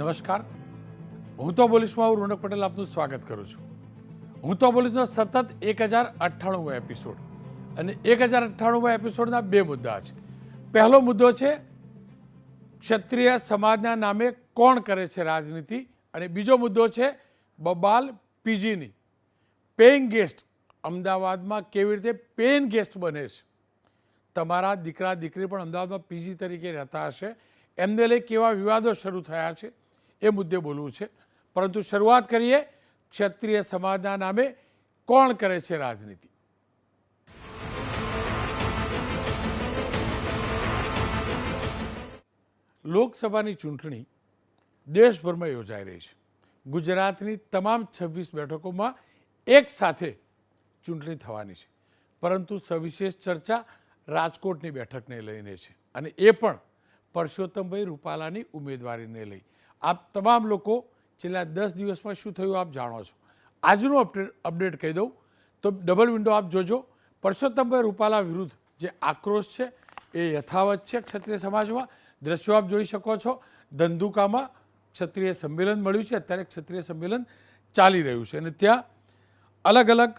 નમસ્કાર. હું તો બોલીશમાં હું રોનક પટેલ આપનું સ્વાગત કરું છું. હું તો બોલીશનો સતત એક હજાર અઠ્ઠાણું એપિસોડ અને એક હજાર અઠ્ઠાણું એપિસોડના બે મુદ્દા છે. પહેલો મુદ્દો છે, ક્ષત્રિય સમાજના નામે કોણ કરે છે રાજનીતિ? અને બીજો મુદ્દો છે, બબાલ પીજીની. પેઇંગ ગેસ્ટ અમદાવાદમાં કેવી રીતે પેઇંગ ગેસ્ટ બને છે? તમારા દીકરા, દીકરી પણ અમદાવાદમાં પીજી તરીકે રહેતા હશે. એમને લઈ કેવા વિવાદો શરૂ થયા છે? એ મુદ્દે બોલવું છે. પરંતુ શરૂઆત કરીએ ક્ષત્રિય સમાજના નામે કોણ કરે છે રાજનીતિ? લોકસભાની ચૂંટણી દેશભરમાં યોજાઈ રહી છે. ગુજરાતની તમામ છવ્વીસ બેઠકોમાં એક સાથે ચૂંટણી થવાની છે. પરંતુ સવિશેષ ચર્ચા રાજકોટની બેઠકને લઈને છે અને એ પણ પરસોત્તમભાઈ રૂપાલાની ઉમેદવારીને લઈ. આપ તમામ લોકો છેલ્લા દસ દિવસમાં શું થયું આપ જાણો છો. આજનું અપડેટ અપડેટ કહી દઉં. તો ડબલ વિન્ડો આપ જોજો. પરસોત્તમભાઈ રૂપાલા વિરુદ્ધ જે આક્રોશ છે, એ યથાવત છે ક્ષત્રિય સમાજમાં. દ્રશ્યો આપ જોઈ શકો છો. ધંધુકામાં ક્ષત્રિય સંમેલન મળ્યું છે. અત્યારે ક્ષત્રિય સંમેલન ચાલી રહ્યું છે. અને ત્યાં અલગ અલગ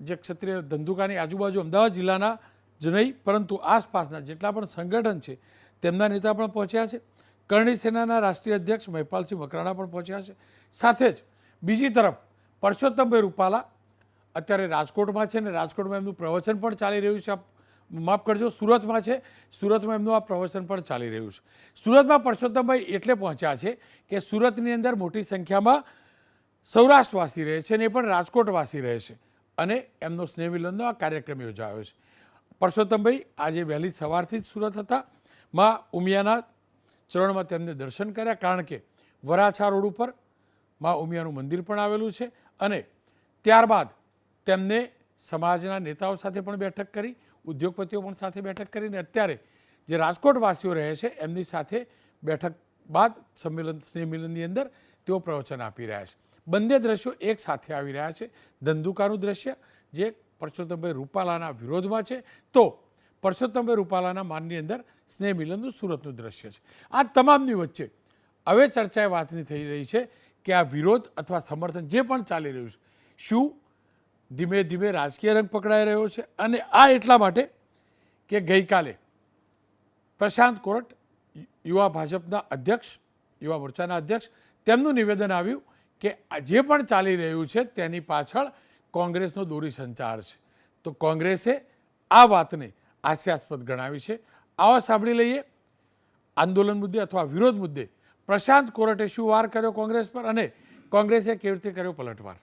જે ક્ષત્રિય ધંધુકાની આજુબાજુ અમદાવાદ જિલ્લાના જ નહીં, પરંતુ આસપાસના જેટલા પણ સંગઠન છે, તેમના નેતા પણ પહોંચ્યા છે. કરણી સેનાના રાષ્ટ્રીય અધ્યક્ષ મહેપાલસિંહ મકરાણા પણ પહોંચ્યા છે. સાથે જ બીજી તરફ પરસોત્તમભાઈ રૂપાલા અત્યારે રાજકોટમાં છે ને રાજકોટમાં એમનું પ્રવચન પણ ચાલી રહ્યું છે. માફ કરજો, સુરતમાં છે. સુરતમાં એમનું આ પ્રવચન પણ ચાલી રહ્યું છે. સુરતમાં પરસોત્તમભાઈ એટલે પહોંચ્યા છે કે સુરતની અંદર મોટી સંખ્યામાં સૌરાષ્ટ્રવાસી રહે છે અને એ પણ રાજકોટવાસી રહે છે અને એમનો સ્નેહ મિલનનો આ કાર્યક્રમ યોજાયો છે. પરસોત્તમભાઈ આજે વહેલી સવારથી જ સુરત હતા. માં ઉમિયાના ચરણમાં તેમને દર્શન કર્યા, કારણ કે વરાછા રોડ ઉપર મા ઉમિયાનું મંદિર પણ આવેલું છે અને ત્યારબાદ તેમને સમાજના નેતાઓ સાથે પણ બેઠક કરી, ઉદ્યોગપતિઓ પણ સાથે બેઠક કરીને અત્યારે જે રાજકોટવાસીઓ રહે છે, એમની સાથે બેઠક બાદ સંમેલન સંમેલનની અંદર તેઓ પ્રવચન આપી રહ્યા છે. બંને દ્રશ્યો એક સાથે આવી રહ્યા છે. ધંધુકાનું દ્રશ્ય જે પરસોત્તમભાઈ રૂપાલાના વિરોધમાં છે. તો પરસોત્તમભાઈ રૂપાલાના માનની અંદર સ્નેહ મિલનનું સુરતનું દ્રશ્ય છે. આ તમામની વચ્ચે હવે ચર્ચા એ વાતની થઈ રહી છે કે આ વિરોધ અથવા સમર્થન જે પણ ચાલી રહ્યું છે, શું ધીમે ધીમે રાજકીય રંગ પકડાઈ રહ્યો છે અને આ એટલા માટે કે ગઈકાલે પ્રશાંત કોરટ યુવા ભાજપના અધ્યક્ષ, યુવા મોરચાના અધ્યક્ષ, તેમનું નિવેદન આવ્યું કે જે પણ ચાલી રહ્યું છે તેની પાછળ કોંગ્રેસનો દોરી સંચાર છે. તો કોંગ્રેસે આ વાતને હાસ્યાસ્પદ ગણાવી છે. આવા સાંભળી લઈએ. આંદોલન મુદ્દે અથવા વિરોધ મુદ્દે પ્રશાંત કોરટે શું વાર કર્યો કોંગ્રેસ પર અને કોંગ્રેસે કેવી રીતે કર્યો પલટવાર?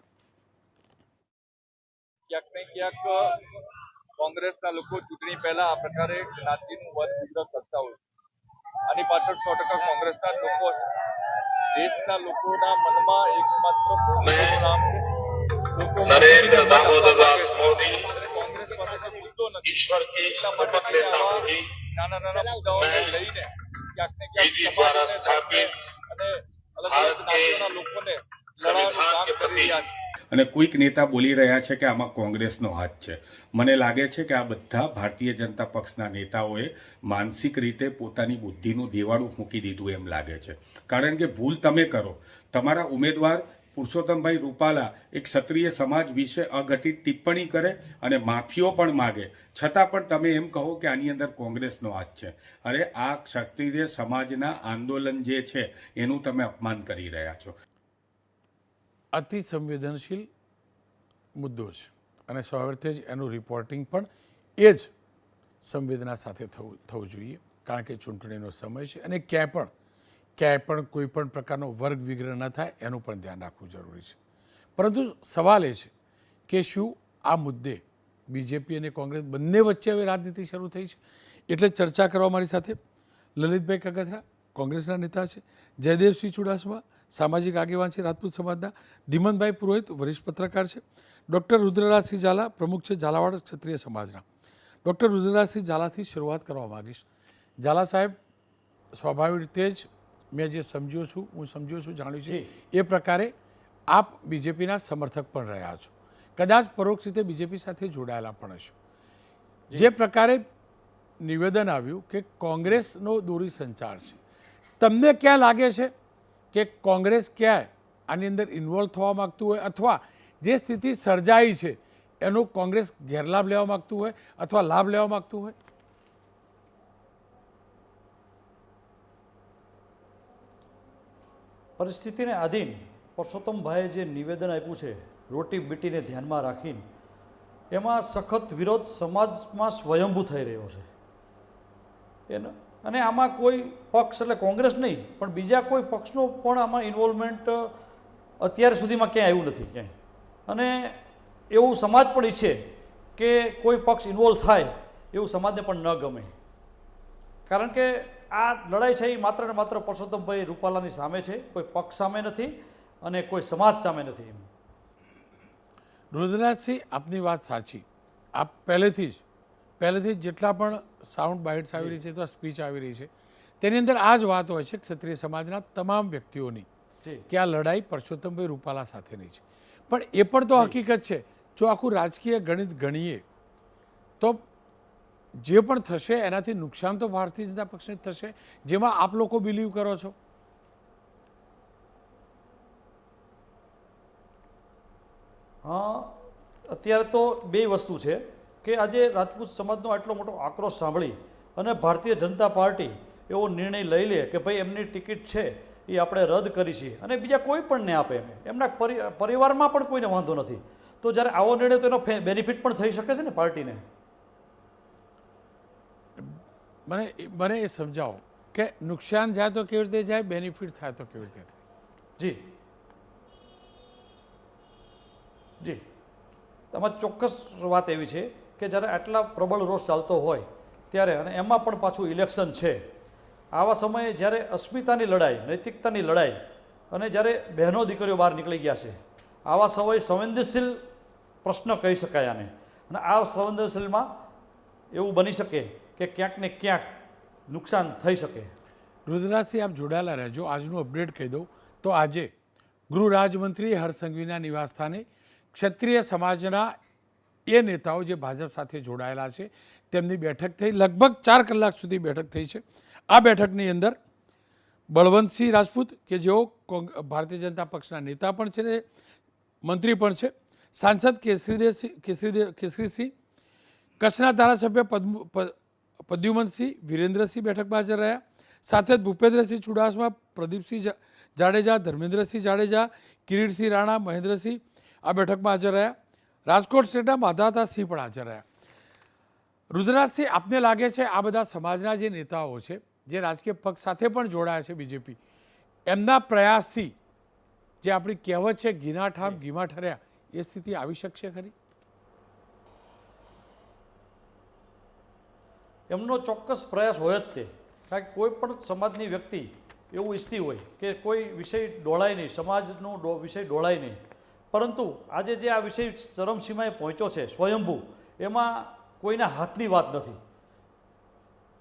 ક્યાંક ને ક્યાંક કોંગ્રેસના લોકો ચૂંટણી પહેલા આ પ્રકારે જ્ઞાતિનું વધ વિગ્રહ કરતા હોય. આની પાછળ સો ટકા કોંગ્રેસના લોકો દેશના લોકોના મનમાં એકમાત્ર નામ છે. લોકો કોઈ મુદ્દો નથી ईश्वर की એટલા માટે शपथ लेता આવા हूँ कि નાના નાના મુદ્દાઓને मैं લઈને ક્યાંક ને ક્યાંક विधि द्वारा સમાજને स्थापित અને અલગ ભારત અલગ કે જ્ઞાતિઓના લોકોને લડાવવાનું સંવિધાન કામ કે કરી પ્રતિ રહ્યા છે અને કોઈક નેતા બોલી રહ્યા છે કે આમાં કોંગ્રેસનો હાથ છે મને લાગે છે કે આ બધા ભારતીય જનતા પક્ષના નેતાઓએ માનસિક રીતે પોતાની બુદ્ધિનું દેવાળું મૂકી દીધું એમ લાગે છે કારણ કે ભૂલ તમે કરો તમારા ઉમેદવાર પુરુષોત્તમભાઈ રૂપાલા એક ક્ષત્રિય સમાજ વિશે અઘટિત ટિપ્પણી કરે અને માફીઓ પણ માગે. છતાં પણ તમે એમ કહો કે આની અંદર કોંગ્રેસનો હાથ છે. અરે, આ ક્ષત્રિય સમાજના આંદોલન જે છે, એનું તમે અપમાન કરી રહ્યા છો. અતિ સંવેદનશીલ મુદ્દો છે. અને સ્વાર્થે જ એનું રિપોર્ટિંગ પણ એ જ સંવેદના સાથે થવું થવું જોઈએ. કારણ કે ચૂંટણીનો સમય છે અને ક્યાંય પણ ક્યાંય પણ કોઈ પણ પ્રકારનો વર્ગ વિગ્રહ ન થાય, એનું પણ ધ્યાન રાખવું જરૂરી છે. પરંતુ સવાલ એ છે કે શું આ મુદ્દે બીજેપી અને કોંગ્રેસ બંને વચ્ચે હવે રાજનીતિ શરૂ થઈ છે? એટલે ચર્ચા કરવા મારી સાથે લલિતભાઈ કગથરા, કોંગ્રેસના નેતા છે, જયદેવસિંહ ચુડાસમા, સામાજિક આગેવાન છે રાજપૂત સમાજના, ધીમનભાઈ પુરોહિત, વરિષ્ઠ પત્રકાર છે, ડૉક્ટર રુદ્રરાજસિંહ ઝાલા, પ્રમુખ છે ઝાલાવાડ ક્ષત્રિય સમાજના. ડૉક્ટર રુદ્રરાજસિંહ ઝાલાથી શરૂઆત કરવા માગીશ. ઝાલા સાહેબ, સ્વાભાવિક રીતે જ મેં જે સમજ્યો છું હું સમજ્યો છું જાણ્યું છે એ પ્રકારે આપ બીજેપીના સમર્થક પણ રહ્યા છો. કદાચ પરોક્ષ રીતે બીજેપી સાથે જોડાયેલા પણ હશો. જે. પ્રકારે નિવેદન આવ્યું કે કોંગ્રેસનો દોરી સંચાર છે. તમને ક્યાં લાગે છે કે કોંગ્રેસ ક્યાંય આની અંદર ઇન્વોલ્વ થવા માગતું હોય અથવા જે સ્થિતિ સર્જાઈ છે એનો કોંગ્રેસ ગેરલાભ લેવા માગતું હોય અથવા લાભ લેવા માગતું હોય? પરિસ્થિતિને આધીન પરસોત્તમભાઈએ જે નિવેદન આપ્યું છે, રોટી બીટીને ધ્યાનમાં રાખીને, એમાં સખત વિરોધ સમાજમાં સ્વયંભૂ થઈ રહ્યો છે. એનો, અને આમાં કોઈ પક્ષ એટલે કોંગ્રેસ નહીં, પણ બીજા કોઈ પક્ષનો પણ આમાં ઇન્વોલ્વમેન્ટ અત્યાર સુધીમાં ક્યાંય આવ્યું નથી, ક્યાંય. અને એવું સમાજ પણ ઈચ્છે કે કોઈ પક્ષ ઇન્વોલ્વ થાય, એવું સમાજને પણ ન ગમે. કારણ કે આ લડાઈ છે એ માત્ર ને માત્ર પરસોત્તમભાઈ રૂપાલાની સામે છે. કોઈ પક્ષ સામે નથી અને કોઈ સમાજ સામે નથી રુદ્રનાથસિંહ આપની વાત સાચી. આપ પહેલેથી જ પહેલેથી જ જેટલા પણ સાઉન્ડ બાઇટ્સ આવી રહી છે અથવા સ્પીચ આવી રહી છે તેની અંદર આ જ વાત હોય છે ક્ષત્રિય સમાજના તમામ વ્યક્તિઓની કે આ લડાઈ પરસોત્તમભાઈ રૂપાલા સાથેની છે. પણ એ પણ તો હકીકત છે. જો આખું રાજકીય ગણિત ગણીએ તો જે પણ થશે, એનાથી નુકસાન તો ભારતીય જનતા પક્ષને થશે, જેમાં આપ લોકો બિલીવ કરો છો. હા, અત્યારે તો બે વસ્તુ છે કે આજે રાજપૂત સમાજનો આટલો મોટો આક્રોશ સાંભળી અને ભારતીય જનતા પાર્ટી એવો નિર્ણય લઈ લે કે ભાઈ એમની ટિકિટ છે એ આપણે રદ કરી છીએ અને બીજા કોઈ પણ ને આપે એમ. એમના પરિ, પરિવારમાં પણ કોઈને વાંધો નથી. તો જ્યારે આવો નિર્ણય તો એનો બેનિફિટ પણ થઈ શકે છે ને પાર્ટીને? મને મને એ સમજાવો કે નુકસાન જાય તો કેવી રીતે જાય બેનિફિટ થાય તો કેવી રીતે થાય? જી. જી. આમાં ચોક્કસ વાત એવી છે કે જ્યારે આટલા પ્રબળ રોષ ચાલતો હોય ત્યારે, અને એમાં પણ પાછું ઇલેક્શન છે, આવા સમયે જ્યારે અસ્મિતાની લડાઈ, નૈતિકતાની લડાઈ, અને જ્યારે બહેનો દીકરીઓ બહાર નીકળી ગયા છે, આવા સમયે સંવેદનશીલ પ્રશ્ન કહી શકાય આને. અને આ સંવેદનશીલમાં એવું બની શકે કે ક્યાંક ને ક્યાંક નુકસાન થઈ શકે. રુદ્રાસિંહ આપ જોડાયેલા રહેજો. આજનું અપડેટ કહી દઉં. તો આજે ગૃહ રાજમંત્રી હરસંઘવીના નિવાસસ્થાને ક્ષત્રિય સમાજના એ નેતાઓ જે ભાજપ સાથે જોડાયેલા છે, તેમની બેઠક થઈ. લગભગ ચાર કલાક સુધી બેઠક થઈ છે. આ બેઠકની અંદર બળવંતસિંહ રાજપૂત, કે જેઓ ભારતીય જનતા પક્ષના નેતા પણ છે મંત્રી પણ છે, સાંસદ કેસરીદેવસિંહ કેસરીદેવ કેસરીસિંહ, કચ્છના ધારાસભ્ય પદ્મ પ્રદ્યુમનસિંહ વિરેન્દ્રસિંહ બેઠકમાં હાજર રહ્યા. સાથે જ ભૂપેન્દ્રસિંહ ચુડાસમા, પ્રદીપસિંહ જાડેજા, ધર્મેન્દ્રસિંહ જાડેજા, કિરીટસિંહ રાણા, મહેન્દ્રસિંહ આ બેઠકમાં હાજર રહ્યા. રાજકોટ સ્ટેટના માધાતા સિંહ પણ હાજર રહ્યા. રુદ્રનાથસિંહ, આપને લાગે છે આ બધા સમાજના જે નેતાઓ છે, જે રાજકીય પક્ષ સાથે પણ જોડાયા છે બીજેપી, એમના પ્રયાસથી જે આપણી કહેવત છે ઘીના ઠામ ઘીમાં ઠર્યા, એ સ્થિતિ આવી શકશે ખરી? એમનો ચોક્કસ પ્રયાસ હોય જ તે. કારણ કે કોઈ પણ સમાજની વ્યક્તિ એવું ઈચ્છતી હોય કે કોઈ વિષય ડોળાય નહીં, સમાજનો વિષય ડોળાય નહીં. પરંતુ આજે જે આ વિષય ચરમસીમાએ પહોંચ્યો છે, સ્વયંભૂ, એમાં કોઈના હાથની વાત નથી.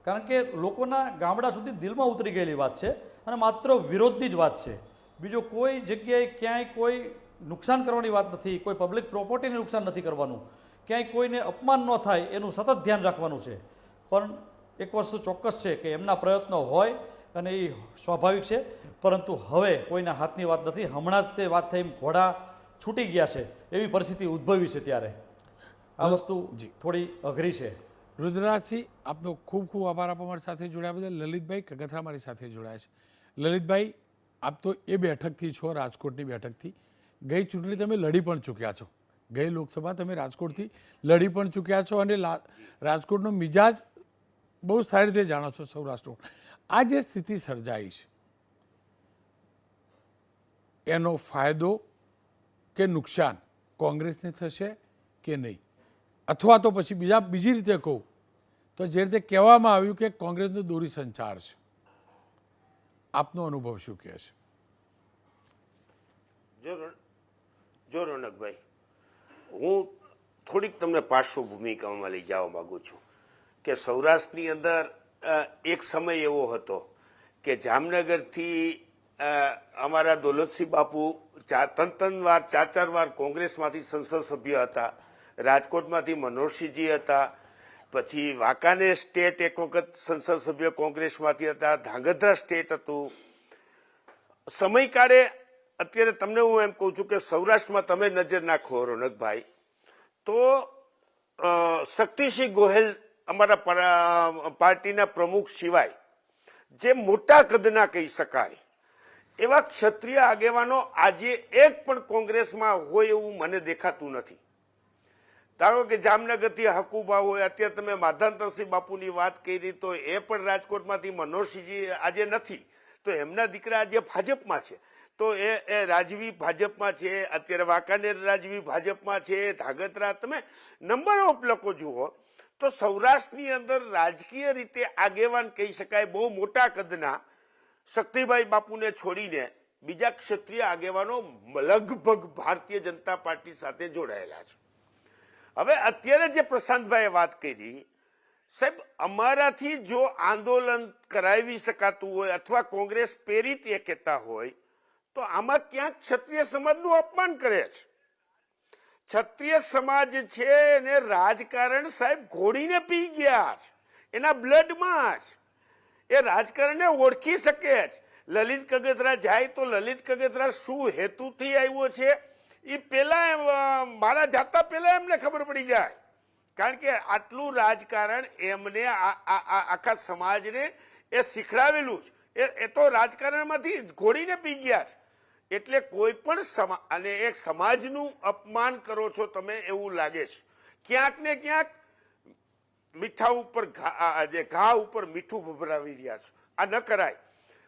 કારણ કે લોકોના ગામડા સુધી દિલમાં ઉતરી ગયેલી વાત છે અને માત્ર વિરોધની જ વાત છે. બીજો કોઈ જગ્યાએ ક્યાંય કોઈ નુકસાન કરવાની વાત નથી, કોઈ પબ્લિક પ્રોપર્ટીને નુકસાન નથી કરવાનું. ક્યાંય કોઈને અપમાન ન થાય એનું સતત ધ્યાન રાખવાનું છે. પણ એક વસ્તુ ચોક્કસ છે કે એમના પ્રયત્નો હોય અને એ સ્વાભાવિક છે પરંતુ હવે કોઈના હાથની વાત નથી. હમણાં જ તે વાત થઈ ઘોડા છૂટી ગયા છે. એવી પરિસ્થિતિ ઉદ્ભવી છે ત્યારે. આ વસ્તુ થોડી અઘરી છે. રુદ્રનાથસિંહ આપનો ખૂબ ખૂબ આભાર આપવા મારી સાથે જોડાયા બદલ. લલિતભાઈ કગથરા મારી સાથે જોડાયા છે. લલિતભાઈ આપ તો એ બેઠકથી છો રાજકોટની બેઠકથી. ગઈ ચૂંટણી તમે લડી પણ ચૂક્યા છો. ગઈ લોકસભા તમે રાજકોટથી લડી પણ ચૂક્યા છો અને રાજકોટનો મિજાજ બહુ સારી રીતે જાણો છો સૌરાષ્ટ્ર આ જે સ્થિતિ સર્જાઈ છે, એનો ફાયદો કે નુકસાન કોંગ્રેસને થશે કે નહીં? અથવા તો પછી બીજા, બીજી રીતે કહું, તો જે રીતે કહેવામાં આવ્યું કે કોંગ્રેસનો દોરી સંચાર છે. આપનો અનુભવ શું કહે છે? જો રોનકભાઈ હું થોડીક તમને પાર્શ્વભૂમિકામાં લઈ જવા માગું છું. કે સૌરાષ્ટ્રની અંદર એક સમય એવો હતો કે જામનગરથી અમારા દોલતસિંહ બાપુ ચાર ત્રણ ત્રણ વાર, ચાર ચાર વાર કોંગ્રેસમાંથી સંસદ સભ્ય હતા, રાજકોટમાંથી મનોહરસિંહજી હતા, પછી વાંકાનેર સ્ટેટ એક વખત સંસદ સભ્ય કોંગ્રેસમાંથી હતા, ધાંગધ્રા સ્ટેટ હતું. સમયકાળે અત્યારે તમને હું એમ કહું છું કે સૌરાષ્ટ્રમાં તમે નજર નાખો, રોનકભાઈ, તો શક્તિસિંહ ગોહેલ અમારા પાર્ટીના પ્રમુખ સિવાય જે મોટા કદના કહી શકાય, એવા ક્ષત્રિય આગેવાનો આજે એક પણ કોંગ્રેસમાં હોય એવું મને દેખાતું નથી. ધારો કે જામનગરથી હકુબા હોય, અત્યારે તમે માધાનતરસિંહ બાપુની વાત કરી તો એ પણ રાજકોટમાંથી મનોહરસિંહજી આજે નથી. તો એમના દીકરા આજે ભાજપમાં છે. તો એ એ રાજવી ભાજપમાં છે, અત્યારે વાંકાનેર રાજવી ભાજપમાં છે, ધાગત્રા, તમે નંબર ઓફ લોકો જુઓ તો સૌરાષ્ટ્રની અંદર રાજકીય રીતે આગેવાન કહી શકાય બહુ મોટા કદના શક્તિભાઈ બાપુને છોડીને બીજા ક્ષત્રિય આગેવાનો લગભગ ભારતીય જનતા પાર્ટી સાથે જોડાયેલા છે. હવે અત્યારે જે પ્રશાંતભાઈએ વાત કરી, સાહેબ, અમારાથી જો આંદોલન કરાવી શકાતું હોય અથવા કોંગ્રેસ પ્રેરિત એ કહેતા હોય, તો આમાં ક્યાંક ક્ષત્રિય સમાજનું અપમાન કરે છે. ક્ષત્રિય સમાજ છે એને રાજકારણ સાહેબ ઘોડીને પી ગયા છે. એના બ્લડમાં જ. એ રાજકારણને ઓળખી શકે છે. લલિત કગતરા જાય તો લલિત કગતરા શું હેતુથી આવ્યો છે? એ એમ, મારા જાતા પેલા એમને ખબર પડી જાય. કારણ કે આટલું રાજકારણ એમને આખા સમાજને એ શીખડાવેલું એ એ તો રાજકારણમાંથી ઘોડીને પી ગયા છે. એટલે કોઈ પણ સમા, અને એક સમાજનું અપમાન કરો છો તમે એવું લાગે છે. ક્યાંક ને ક્યાંક મીઠા ઉપર જે ઘા ઉપર મીઠું ભભરાવી રહ્યા છો. આ ન કરાય.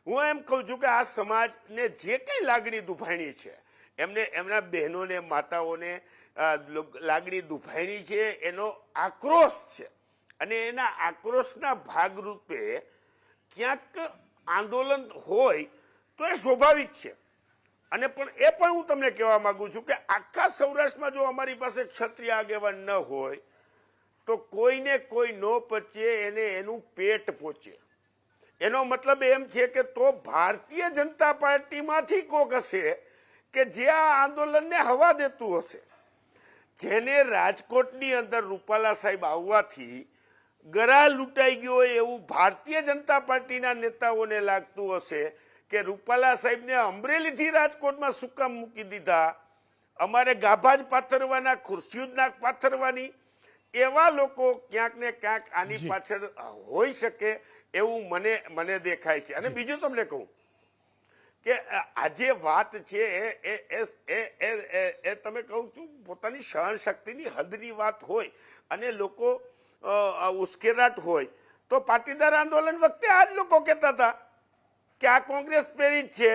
હું એમ કહું છું કે આ સમાજને જે કંઈ લાગણી દુભાણી છે, એમને, એમના બહેનોને, માતાઓને લાગણી દુભાણી છે, એનો આક્રોશ છે. અને એના આક્રોશના ભાગરૂપે ક્યાંક આંદોલન હોય તો એ સ્વાભાવિક છે. અને પણ એ પણ હું તમને કહેવા માંગુ છું કે આખા સૌરાષ્ટ્રમાં જો અમારી પાસે ક્ષત્રિય આગેવાન ન હોય, તો કોઈને કોઈ ન પચે એને એનું પેટ પહોંચે એનો મતલબ એમ છે કે તો ભારતીય જનતા પાર્ટીમાંથી કોક હશે કે જે આ આંદોલનને હવા દેતું હશે. જેને રાજકોટની અંદર રૂપાલા સાહેબ આવવાથી ગરા લૂંટાઈ ગયો એવું ભારતીય જનતા પાર્ટીના નેતાઓને લાગતું હશે કે રૂપાલા સાહેબને અમરેલીથી રાજકોટમાં શું કામ મૂકી દીધા? અમારે ગાભા જ પાથરવાના ખુરશીઓ જ નાક પાથરવાની. એવા લોકો ક્યાંક ને ક્યાંક આની પાછળ હોઈ શકે એવું મને મને દેખાય છે. અને બીજું તમને કહું કે આ જે વાત છે એ એ એ- તમે કહું છું પોતાની સહન શક્તિની હદની વાત હોય અને લોકો ઉશ્કેરાટ હોય તો પાટીદાર આંદોલન વખતે આ જ લોકો કહેતા હતા. કે આ કોંગ્રેસ પ્રેરિત છે?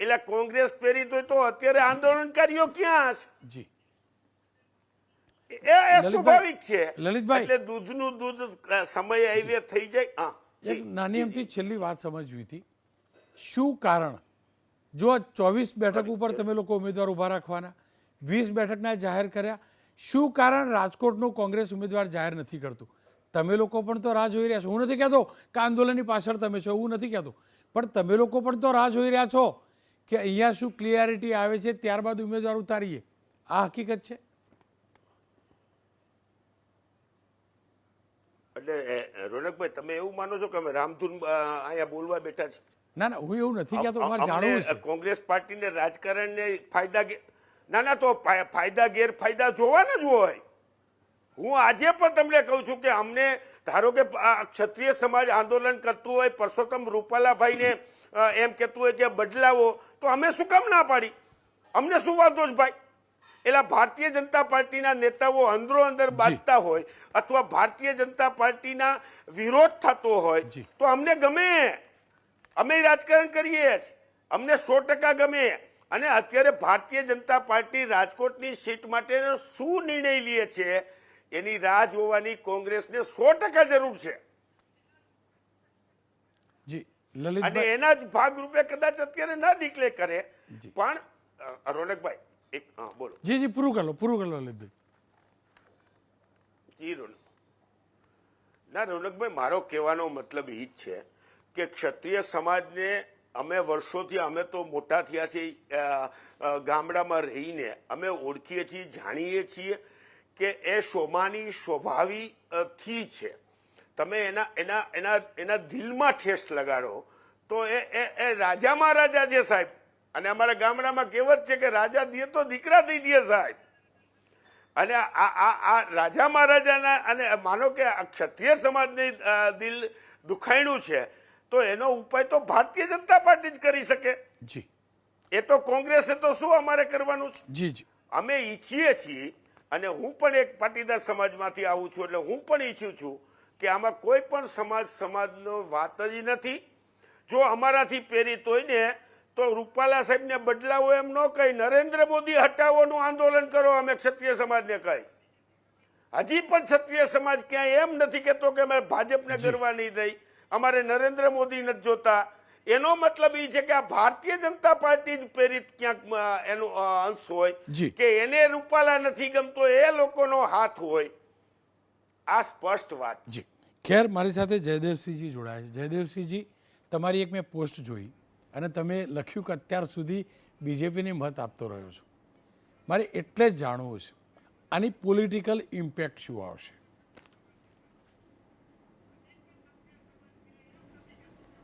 એટલે કોંગ્રેસ પ્રેરિત હોય તો અત્યારે આંદોલનકારીઓ ક્યાં છે જી. એ સ્વાભાવિક છે. લલિતભાઈ. એટલે દૂધનું દૂધ સમય આવ્યે થઈ જાય. એક નાની એમથી છેલ્લી વાત સમજવી હતી. શું કારણ? જો આ ચોવીસ બેઠક ઉપર તમે લોકો ઉમેદવાર ઊભા રાખવાના વીસ બેઠકના જાહેર કર્યા શું કારણ રાજકોટનું કોંગ્રેસ ઉમેદવાર જાહેર નથી કરતું? તમે લોકો પણ તો રાહ જોઈ રહ્યા છો. હું નથી કહેતો કે આંદોલનની પાછળ તમે છો એવું નથી કહેતો. પણ તમે લોકો પણ તો રાહ જોઈ રહ્યા છો કે અહીંયા શું ક્લિયરિટી આવે છે ત્યારબાદ ઉમેદવાર ઉતારીએ. આ હકીકત છે? એટલે રોનકભાઈ તમે એવું માનો છો કે અમે રામધૂન અહીંયા બોલવા બેઠા છે? ના ના હું એવું નથી કહેતો મારે જાણવું છે. કોંગ્રેસ પાર્ટીને રાજકારણને ફાયદા ના ના તો ફાયદા ગેરફાયદા જોવાના જ હોય. હું આજે પણ તમને કહું છું કે અમને ધારો કે ક્ષત્રિય સમાજ આંદોલન કરતું હોય પરસોત્તમ રૂપાલાભાઈને એમ કહેતું હોય કે બદલાવો તો અમે શું કામ ના પાડી? અમને શું વાંધો છે ભાઈ? એટલે ભારતીય જનતા પાર્ટીના નેતાઓ અંદરો અંદર બાંધતા હોય અથવા ભારતીય જનતા પાર્ટીના વિરોધ થતો હોય જી. તો અમને ગમે. અમે રાજકારણ કરીએ જ. અમને સો ટકા ગમે. અને અત્યારે ભારતીય જનતા પાર્ટી રાજકોટની સીટ માટેનો શું નિર્ણય લે છે એની રાહ જોવાની કોંગ્રેસને સો ટકા જરૂર છે. અને એના જ ભાગરૂપે કદાચ અત્યારે ના ડિક્લેર કરે પણ રોનકભાઈ એક હા બોલો. જી જી પૂરું કરો પૂરું કરો લલિતભાઈ. જી રોનક ના રોનકભાઈ મારો કહેવાનો મતલબ એ જ છે કે ક્ષત્રિય સમાજને અમે વર્ષોથી અમે તો મોટા થયા છીએ ગામડામાં રહીને અમે ઓળખીએ છીએ જાણીએ છીએ કે એ શોભાની સ્વભાવી થી છે. તમે એના એના એના એના દિલમાં ઠેસ લગાડો તો એ એ એ રાજા મહારાજા છે સાહેબ. અને અમારા ગામડામાં કહેવત છે કે રાજા દે તો દીકરા દઈ દે સાહેબ. અને આ આ આ રાજા મહારાજાના અને માનો કે આ ક્ષત્રિય સમાજની દિલ દુખાયણું છે તો એનો ઉપાય તો ભારતીય જનતા પાર્ટી જ કરી શકે. જી. એ તો કોંગ્રેસે તો શું અમારે કરવાનું છે? જી જી. અમે ઈચ્છીએ છીએ અને હું પણ એક પાટીદાર સમાજમાંથી આવું છું એટલે હું પણ ઈચ્છું છું કે આમાં કોઈ પણ સમાજ સમાજનો વાત જ નથી. જો અમારાથી પ્રેરિત હોય ને તો રૂપાલા સાહેબને બદલાવો એમ ન કહી નરેન્દ્ર મોદી હટાવોનું આંદોલન કરો અમે ક્ષત્રિય સમાજને કહી. હજી પણ ક્ષત્રિય સમાજ ક્યાંય એમ નથી કહેતો કે અમે ભાજપને કરવા નહીં દઈ. અમારે નરેન્દ્ર મોદી નથી જોતા. એનો મતલબ એ છે કે આ ભારતીય જનતા પાર્ટી જ પ્રેરિત ક્યાંક એનો અંશ હોય જી. કે એને રૂપાલા નથી ગમતો એ લોકોનો હાથ હોય. આ સ્પષ્ટ વાત જી. ખેર મારી સાથે જયદેવસિંહજી જોડાયા છે. જયદેવસિંહજી તમારી એક મેં પોસ્ટ જોઈ અને તમે લખ્યું કે અત્યાર સુધી બીજેપીને મત આપતો રહ્યો છું. મારે એટલે જ જાણવું છે આની પોલિટિકલ ઇમ્પેક્ટ શું આવશે?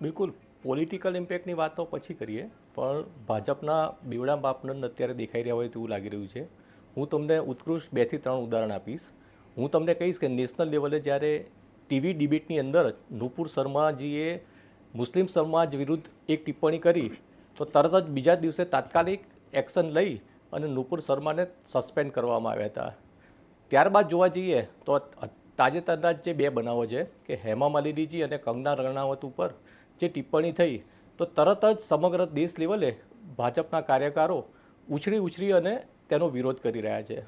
બિલકુલ. પોલિટિકલ ઇમ્પેક્ટની વાત તો પછી કરીએ, પણ ભાજપના બેવડા માપદંડ અત્યારે દેખાઈ રહ્યા હોય તેવું લાગી રહ્યું છે. હું તમને ઉત્કૃષ્ટ બેથી ત્રણ ઉદાહરણ આપીશ. હું તમને કહીશ કે નેશનલ લેવલે જ્યારે ટીવી ડિબેટની અંદર નુપુર શર્માજીએ મુસ્લિમ સમાજ વિરુદ્ધ એક ટિપ્પણી કરી, તો તરત જ બીજા દિવસે તાત્કાલિક એક્શન લઈ અને નુપુર શર્માને સસ્પેન્ડ કરવામાં આવ્યા હતા. ત્યારબાદ જોવા જઈએ, તો તાજેતરના જે બે બનાવો છે, કે હેમા માલિનીજી અને કંગના રણાવત ઉપર જે ટિપ્પણી થઈ, તો તરત જ સમગ્ર દેશ લેવલે ભાજપના કાર્યકરો ઉછળી ઉછળી અને તેનો વિરોધ કરી રહ્યા છે.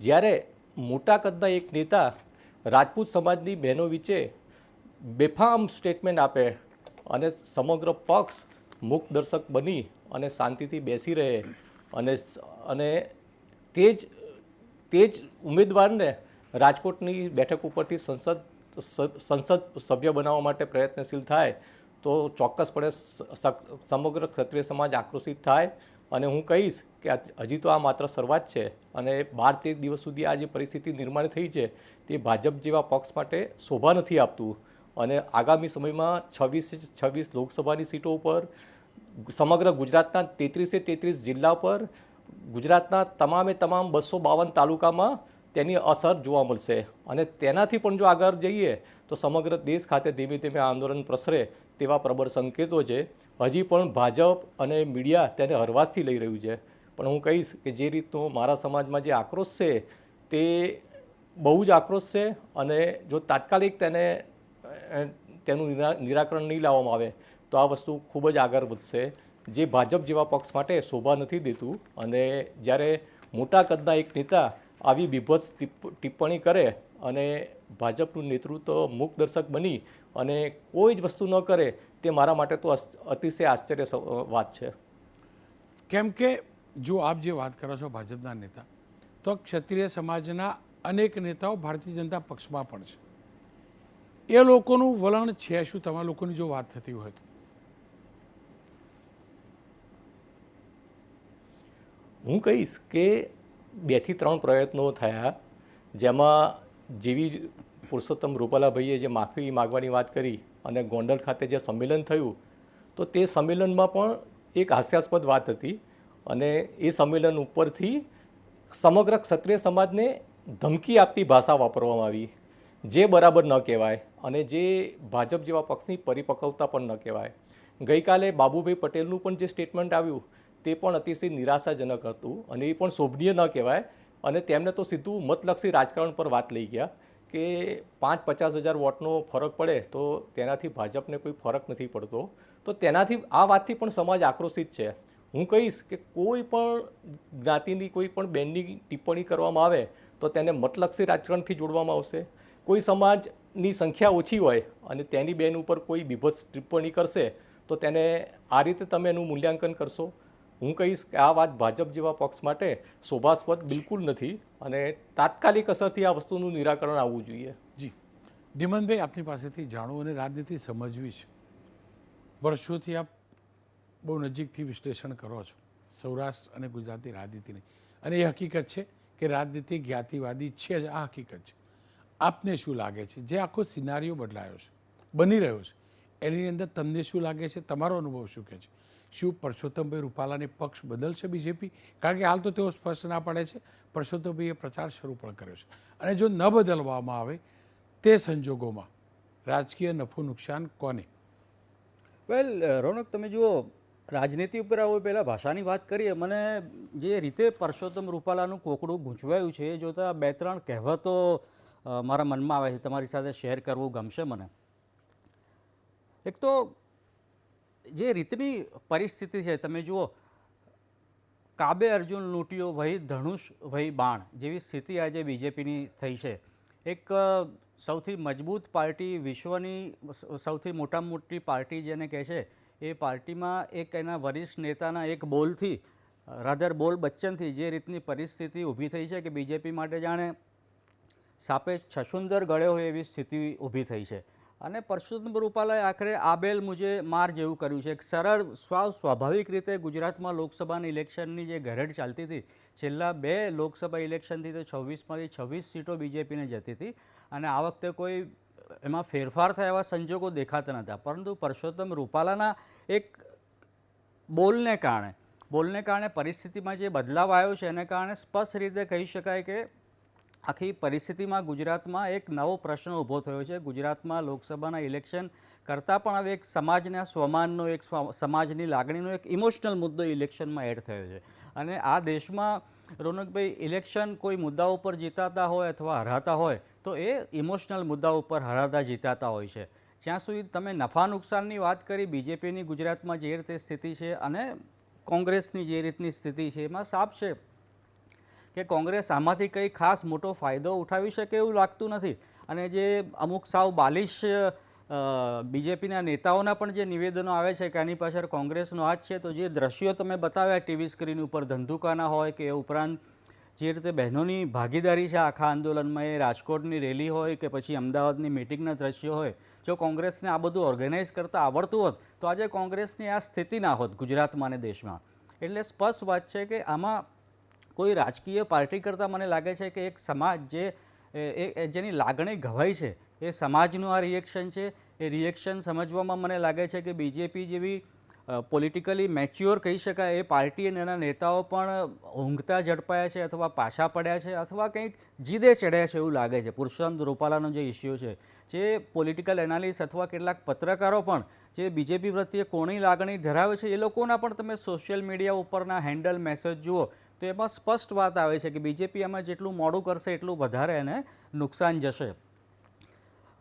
જ્યારે મોટા કદના એક નેતા રાજપૂત સમાજની બહેનો વિશે બેફામ સ્ટેટમેન્ટ આપે અને સમગ્ર પક્ષ મુખદર્શક બની અને શાંતિથી બેસી રહે અને અને તે જ તે જ ઉમેદવારને રાજકોટની બેઠક ઉપરથી સંસદ સંસદ સભ્ય બનાવવા માટે પ્રયત્નશીલ થાય તો ચોક્કસપણે સમગ્ર ક્ષત્રિય સમાજ આક્રોશિત થાય અને હું કહીશ કે હજી તો આ માત્ર શરૂઆત છે અને બાર તેર દિવસ સુધી આ જે પરિસ્થિતિ નિર્માણ થઈ છે તે ભાજપ જેવા પક્ષ માટે શોભા નથી આપતું. અને આગામી સમયમાં છવ્વીસ છવ્વીસ લોકસભાની સીટો ઉપર સમગ્ર ગુજરાતના તેત્રીસે તેત્રીસ જિલ્લા પર ગુજરાતના તમામે તમામ બસો બાવન તાલુકામાં તેની અસર જોવા મળશે. અને તેનાથી પણ જો આગળ જઈએ તો સમગ્ર દેશ ખાતે ધીમે ધીમે આંદોલન પ્રસરે તેવા પ્રબળ સંકેતો છે. હજી પણ ભાજપ અને મીડિયા તેને હરવાશથી લઈ રહ્યું છે. પણ હું કહીશ કે જે રીતનો મારા સમાજમાં જે આક્રોશ છે, તે બહુ જ આક્રોશ છે અને જો તાત્કાલિક તેને તેનું નિરા- નિરાકરણ નહીં લાવવામાં આવે, તો આ વસ્તુ ખૂબ જ આગળ વધશે. જે ભાજપ જેવા પક્ષ માટે શોભા નથી દેતું અને જ્યારે મોટા કદના એક નેતા આવી બીભત્સ ટિપ્પણી કરે અને ભાજપનું નેતૃત્વ મૂકદર્શક બની અને કોઈ જ વસ્તુ ન કરે તે મારા માટે તો અતિશય આશ્ચર્ય વાત છે. કેમ કે જો આપ જે વાત કરો છો ભાજપના નેતા તો ક્ષત્રિય સમાજના અનેક નેતાઓ ભારતીય જનતા પક્ષમાં પણ છે. એ લોકોનું વલણ છે શું? તમારા લોકોની જો વાત થતી હોય તો. હું કહીશ કે બેથી ત્રણ પ્રયત્નો થયા જેમાં જેવી પુરુષોત્તમ રૂપાલાભાઈએ જે માફી માગવાની વાત કરી અને ગોંડલ ખાતે જે સંમેલન થયું, તો તે સંમેલનમાં પણ એક હાસ્યાસ્પદ વાત હતી અને એ સંમેલન ઉપરથી સમગ્ર ક્ષત્રિય સમાજને ધમકી આપતી ભાષા વાપરવામાં આવી, જે બરાબર ન કહેવાય અને જે ભાજપ જેવા પક્ષની પરિપક્વતા પણ ન કહેવાય. ગઈકાલે બાબુભાઈ પટેલનું પણ જે સ્ટેટમેન્ટ આવ્યું, તે પણ અતિશય નિરાશાજનક હતું અને એ પણ શોભનીય ન કહેવાય. અને તેમને તો સીધું મતલક્ષી રાજકારણ પર વાત લઈ ગયા કે પાંચ પચાસ હજાર વોટનો ફરક પડે તો તેનાથી ભાજપને કોઈ ફરક નથી પડતો. તો તેનાથી આ વાતથી પણ સમાજ આક્રોશિત છે. હું કહીશ કે કોઈ પણ જ્ઞાતિની, કોઈ પણ બેનની ટિપ્પણી કરવામાં આવે તો તેને મતલક્ષી રાજકારણથી જોડવામાં આવશે. કોઈ સમાજની સંખ્યા ઓછી હોય અને તેની બેન ઉપર કોઈ બીભત્સ ટિપ્પણી કરશે તો તેને આ રીતે તમે એનું મૂલ્યાંકન કરશો. હું કહીશ કે આ વાત ભાજપ જેવા પક્ષ માટે શોભાસ્પદ બિલકુલ નથી અને તાત્કાલિક અસરથી આ વસ્તુનું નિરાકરણ આવવું જોઈએ. જી. ધીમનભાઈ, આપની પાસેથી જાણવું અને રાજનીતિ સમજવી છે. વર્ષોથી આપ બહુ નજીકથી વિશ્લેષણ કરો છો. સૌરાષ્ટ્ર અને ગુજરાતની રાજનીતિની. અને એ હકીકત છે કે રાજનીતિ જ્ઞાતિવાદી છે જ, આ હકીકત છે. આપને શું લાગે છે? જે આખો સિનારીઓ બદલાયો છે, બની રહ્યો છે, એની અંદર તમને શું લાગે છે? તમારો અનુભવ શું કહે છે? શું પરસોત્તમભાઈ રૂપાલાને પક્ષ બદલશે બીજેપી? કારણ કે હાલ તો તેઓ સ્પષ્ટ ના પાડે છે, પરસોત્તમભાઈએ પ્રચાર શરૂ પણ કર્યો છે. અને જો ન બદલવામાં આવે તે સંજોગોમાં રાજકીય નફો નુકસાન કોને? વેલ રોનક, તમે જુઓ, રાજનીતિ ઉપર આવો, પહેલાં ભાષાની વાત કરીએ. મને જે રીતે પરસોત્તમ રૂપાલાનું કોકડું ગૂંચવાયું છે એ જોતાં બે ત્રણ કહેવતો મારા મનમાં આવે છે. તમારી સાથે શેર કરવું ગમશે મને. એક તો જે રીતની પરિસ્થિતિ છે, તમે જુઓ, કાબે અર્જુન લૂંટ્યો, વહી ધનુષ, વહી બાણ જેવી સ્થિતિ આજે બીજેપીની થઈ છે. એક સૌથી મજબૂત પાર્ટી વિશ્વની સૌથી મોટામાં મોટી પાર્ટી જેને કહે છે, એ પાર્ટીમાં એક એના વરિષ્ઠ નેતાના એક બોલથી, રાધર બોલ બચ્ચનથી જે રીતની પરિસ્થિતિ ઊભી થઈ છે કે બીજેપી માટે જાણે સાપે છસુંદર ગળ્યો હોય એવી સ્થિતિ ઊભી થઈ છે. અને પરસોત્તમ રૂપાલાએ આખરે આબેલ મુજે માર જેવું કર્યું છે. એક સરળ, સ્વાવ, સ્વાભાવિક રીતે ગુજરાતમાં લોકસભાની ઇલેક્શનની જે ઘરેડ ચાલતી હતી, છેલ્લા બે લોકસભા ઇલેક્શનથી તો છવ્વીસમાંથી છવ્વીસ સીટો બીજેપીને જતી હતી અને આ વખતે કોઈ એમાં ફેરફાર થયા એવા સંજોગો દેખાતા નહોતા. પરંતુ પરસોત્તમ રૂપાલાના એક બોલને કારણે બોલને કારણે પરિસ્થિતિમાં જે બદલાવ આવ્યો છે, એને કારણે સ્પષ્ટ રીતે કહી શકાય કે આખી પરિસ્થિતિમાં ગુજરાતમાં એક નવો પ્રશ્ન ઊભો થયો છે. ગુજરાતમાં લોકસભાના ઇલેક્શન કરતાં પણ હવે એક સમાજના સ્વમાનનો એક સમાજની લાગણીનો એક ઇમોશનલ મુદ્દો ઇલેક્શનમાં એડ થયો છે. અને આ દેશમાં રોનકભાઈ, ઇલેક્શન કોઈ મુદ્દા ઉપર જીતાતા હોય અથવા હરાતા હોય તો એ ઇમોશનલ મુદ્દા ઉપર હરાતા જીતાતા હોય છે. જ્યાં સુધી તમે નફા નુકસાનની વાત કરી, બીજેપીની ગુજરાતમાં જે રીતે સ્થિતિ છે અને કોંગ્રેસની જે રીતની સ્થિતિ છે એમાં સાફ છે. કે કોંગ્રેસ આમાંથી કંઈ ખાસ મોટો ફાયદો ઉઠાવી શકે એવું લાગતું નથી. અને જે અમુક સાવ બાલિશ બીજેપીના નેતાઓના પણ જે નિવેદનો આવે છે કે આની પાછળ કોંગ્રેસનો હાથ છે, તો જે દ્રશ્યો તમે બતાવ્યા, ટીવી સ્ક્રીન ઉપર ધંધુકાના હોય કે એ ઉપરાંત જે રીતે બહેનોની ભાગીદારી છે આખા આંદોલનમાં, એ રાજકોટની રેલી હોય કે પછી અમદાવાદની મિટિંગના દ્રશ્યો હોય, જો કોંગ્રેસને આ બધું ઓર્ગેનાઇઝ કરતાં આવડતું હોત, તો આજે કોંગ્રેસની આ સ્થિતિ ના હોત ગુજરાતમાં અને દેશમાં. એટલે સ્પષ્ટ વાત છે કે આમાં કોઈ રાજકીય પાર્ટી કરતાં મને લાગે છે કે એક સમાજ જે, એ- જેની લાગણી ઘવાઈ છે, એ સમાજનું આ રિએક્શન છે. એ રિએક્શન સમજવામાં મને લાગે છે કે બીજેપી જેવી પોલિટિકલી મેચ્યોર કહી શકાય એ પાર્ટી અને એના નેતાઓ પણ ઊંઘતા ઝડપાયા છે અથવા પાછા પડ્યા છે અથવા કંઈક જીદે ચડ્યા છે એવું લાગે છે. પુરુષોત્તમ રૂપાલાનો જે ઇસ્યુ છે, જે પોલિટિકલ એનાલિસ્ટ અથવા કેટલાક પત્રકારો પણ જે બીજેપી પ્રત્યે કોણી લાગણી ધરાવે છે એ લોકોના પણ તમે સોશિયલ મીડિયા ઉપરના હેન્ડલ મેસેજ જુઓ. તો એમાં સ્પષ્ટ વાત આવે છે કે બીજેપી આમાં જેટલું મોડું કરશે, એટલું વધારે એને નુકસાન જશે.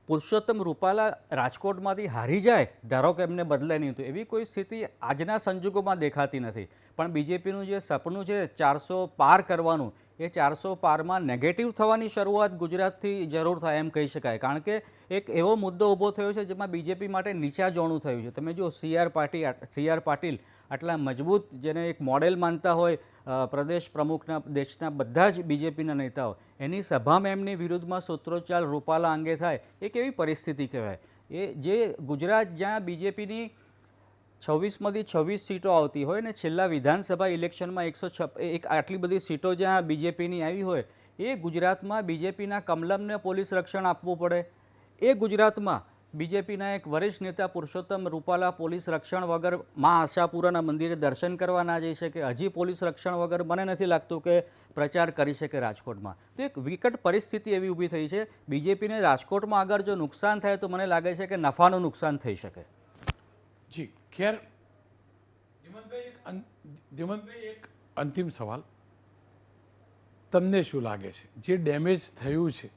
પુરુષોત્તમ રૂપાલા રાજકોટમાંથી હારી જાય, ધારો કે એમને બદલે નહીં તો. એવી કોઈ સ્થિતિ આજના સંજોગોમાં દેખાતી નથી. પણ બીજેપીનું જે સપનું છે, ચારસો પાર કરવાનું એ ચારસો પારમાં નેગેટિવ થવાની શરૂઆત ગુજરાતથી જરૂર થાય એમ કહી શકાય. કારણ કે એક એવો મુદ્દો ઊભો થયો છે જેમાં બીજેપી માટે નીચા જોણું થયું છે. તમે જો C R Patil C Patil આટલા મજબૂત જેને એક મોડેલ માનતા હોય પ્રદેશ પ્રમુખના, દેશના બધા જ બીજેપીના નેતાઓ, એની સભામાં એમની વિરુદ્ધમાં સૂત્રોચ્ચાર રૂપાલા અંગે થાય એ કેવી પરિસ્થિતિ કહેવાય. એ જે ગુજરાત જ્યાં બીજેપીની છવ્વીસમાંથી છવ્વીસ સીટો આવતી હોય ને છેલ્લા વિધાનસભા ઇલેક્શનમાં એકસો એક આટલી બધી સીટો જ્યાં બીજેપીની આવી હોય, એ ગુજરાતમાં બીજેપીના કમલમને પોલીસ રક્ષણ આપવું પડે. એ ગુજરાતમાં બીજેપીના એક વરિષ્ઠ નેતા પુરુષોત્તમ રૂપાલા પોલીસ રક્ષણ વગર મા આશાપુરાના મંદિરે દર્શન કરવા ના જઈ શકે. હજી પોલીસ રક્ષણ વગર મને નથી લાગતું કે પ્રચાર કરી શકે રાજકોટમાં. તો એક વિકટ પરિસ્થિતિ એવી ઊભી થઈ છે. બીજેપીને રાજકોટમાં આગળ જો નુકસાન થાય તો મને લાગે છે કે નફાનું નુકસાન થઈ શકે. જી ખેર. ધીમનભાઈ એક અંતિમ સવાલ. તમને શું લાગે છે? જે ડેમેજ થયું છે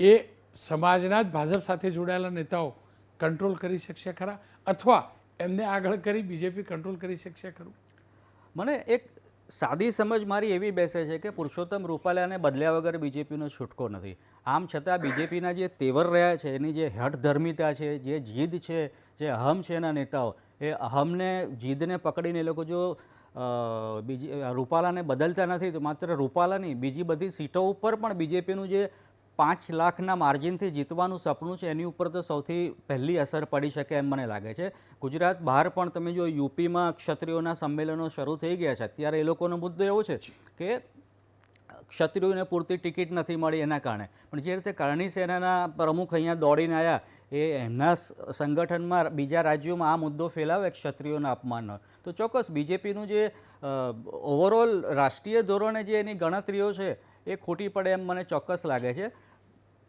એ સમાજના જ ભાજપ સાથે જોડાયેલા નેતાઓ કંટ્રોલ કરી શકશે ખરા? અથવા એમને આગળ કરી બીજેપી કંટ્રોલ કરી શકશે ખરું? મને એક સાદી સમજ મારી એવી બેસે છે કે પુરુષોત્તમ રૂપાલાને બદલ્યા વગર બીજેપીનો છૂટકો નથી. આમ છતાં બીજેપીના જે તેવર રહ્યા છે, એની જે હઠધર્મિતા છે, જે જીદ છે, જે અહમ છે એના નેતાઓ, એ અહમને જીદને પકડીને એ લોકો જો બીજી, રૂપાલાને બદલતા નથી, તો માત્ર રૂપાલા નહીં બીજી બધી સીટો ઉપર પણ બીજેપીનું જે પાંચ લાખના માર્જિનથી જીતવાનું સપનું છે, એની ઉપર તો સૌથી પહેલી અસર પડી શકે એમ મને લાગે છે. ગુજરાત બહાર પણ તમે જો યુપીમાં ક્ષત્રિયોના સંમેલનો શરૂ થઈ ગયા છે. અત્યારે એ લોકોનો મુદ્દો એવો છે કે ક્ષત્રિયોને પૂરતી ટિકિટ નથી મળી એના કારણે. પણ જે રીતે કરણી સેનાના પ્રમુખ અહીંયા દોડીને આવ્યા એ એમના સંગઠનમાં બીજા રાજ્યોમાં આ મુદ્દો ફેલાવે ક્ષત્રિયોના અપમાનનો. તો ચોક્કસ, બીજેપીનું જે ઓવરઓલ રાષ્ટ્રીય ધોરણે જે એની ગણતરીઓ છે એ ખોટી પડે એમ મને ચોક્કસ લાગે છે.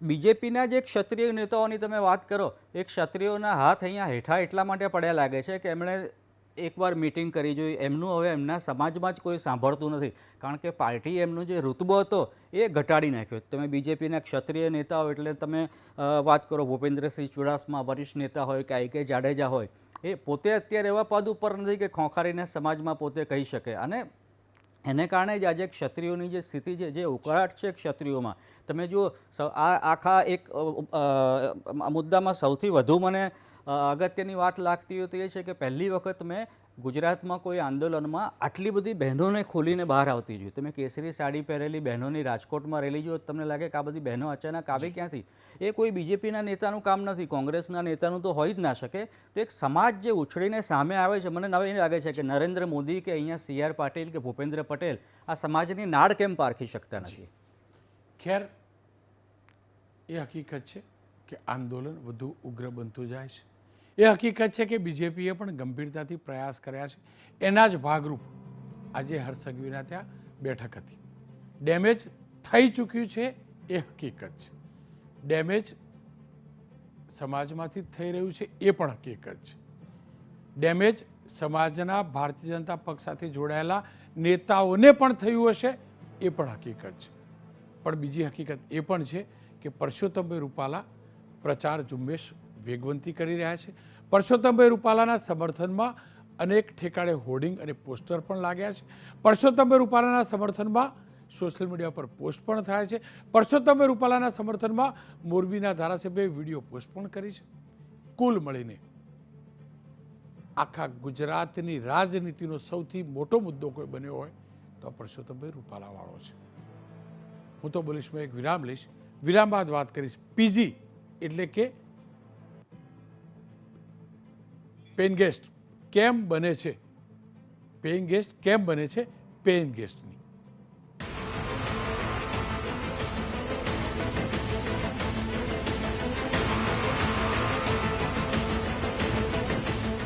બીજેપીના જે ક્ષત્રિય નેતાઓની તમે વાત કરો, એ ક્ષત્રિયોના હાથ અહીંયા હેઠા એટલા માટે પડ્યા લાગે છે કે એમણે એકવાર મિટિંગ કરી જોઈ, એમનું હવે એમના સમાજમાં જ કોઈ સાંભળતું નથી. કારણ કે પાર્ટી એમનો જે ઋતબો હતો, એ ઘટાડી નાખ્યો. તમે બીજેપીના ક્ષત્રિય નેતાઓ એટલે તમે વાત કરો, ભૂપેન્દ્રસિંહ ચુડાસમા, વરિષ્ઠ નેતા હોય કે આઈ કે જાડેજા હોય, એ પોતે અત્યારે એવા પદ ઉપર નથી કે ખોંખારીને સમાજમાં પોતે કહી શકે. અને એને કારણે જ આજે ક્ષત્રિયોની જે સ્થિતિ છે, જે ઉકળાટ છે ક્ષત્રિયોમાં, તમે જુઓ આ આખા એક મુદ્દામાં સૌથી વધુ મને અગત્યની વાત લાગતી હતી એ છે કે પહેલી વખત મેં ગુજરાતમાં કોઈ આંદોલનમાં આટલી બધી બહેનોને ખોલીને બહાર આવતી જોઈ. તમે કેસરી સાડી પહેરેલી બહેનોની રાજકોટમાં રહેલી જો તમને લાગે કે આ બધી બહેનો અચાનક આવી ક્યાંથી? એ કોઈ બીજેપીના નેતાનું કામ નથી કોંગ્રેસના નેતાનું તો હોઈ જ ના શકે. તો એક સમાજ જે ઉછળીને સામે આવે છે મને નવે લાગે છે કે નરેન્દ્ર મોદી કે અહીંયા સી આર પાટીલ કે ભૂપેન્દ્ર પટેલ આ સમાજની નાડ કેમ પારખી શકતા નથી? ખેર એ હકીકત છે કે આંદોલન વધુ ઉગ્ર બનતું જાય છે. એ હકીકત છે કે બીજેપીએ પણ ગંભીરતાથી પ્રયાસ કર્યા છે. એના જ ભાગરૂપ આજે હર્ષગવીના ત્યાં બેઠક હતી. ડેમેજ થઈ ચૂક્યું છે એ હકીકત છે. ડેમેજ સમાજમાંથી થઈ રહ્યું છે એ પણ હકીકત છે. ડેમેજ સમાજના ભારતીય જનતા પક્ષ સાથે જોડાયેલા નેતાઓને પણ થયું હશે એ પણ હકીકત છે. પણ બીજી હકીકત એ પણ છે કે પરસોત્તમભાઈ રૂપાલા પ્રચાર ઝુંબેશ વેગવંતી કરી રહ્યા છે. પરસોત્તમભાઈ રૂપાલાના સમર્થનમાં અનેક ઠેકાણે હોર્ડિંગ અને પોસ્ટર પણ લાગ્યા છે. પરસોત્તમભાઈ રૂપાલાના સમર્થનમાં સોશિયલ મીડિયા પર પોસ્ટ પણ થાય છે. પરસોત્તમભાઈ રૂપાલાના સમર્થનમાં મોરબીના ધારાસભ્યએ વીડિયો પોસ્ટ પણ કરી છે. કુલ મળીને આખા ગુજરાતની રાજનીતિનો સૌથી મોટો મુદ્દો કોઈ બન્યો હોય તો પરસોત્તમભાઈ રૂપાલાવાળો છે. હું તો બોલીશ, મેં એક વિરામ લઈશ. વિરામ બાદ વાત કરીશ. પીજી એટલે કે પેઇન ગેસ્ટ કેમ બને છે? પેઇંગ ગેસ્ટ કેમ બને છે? પેઇન ગેસ્ટની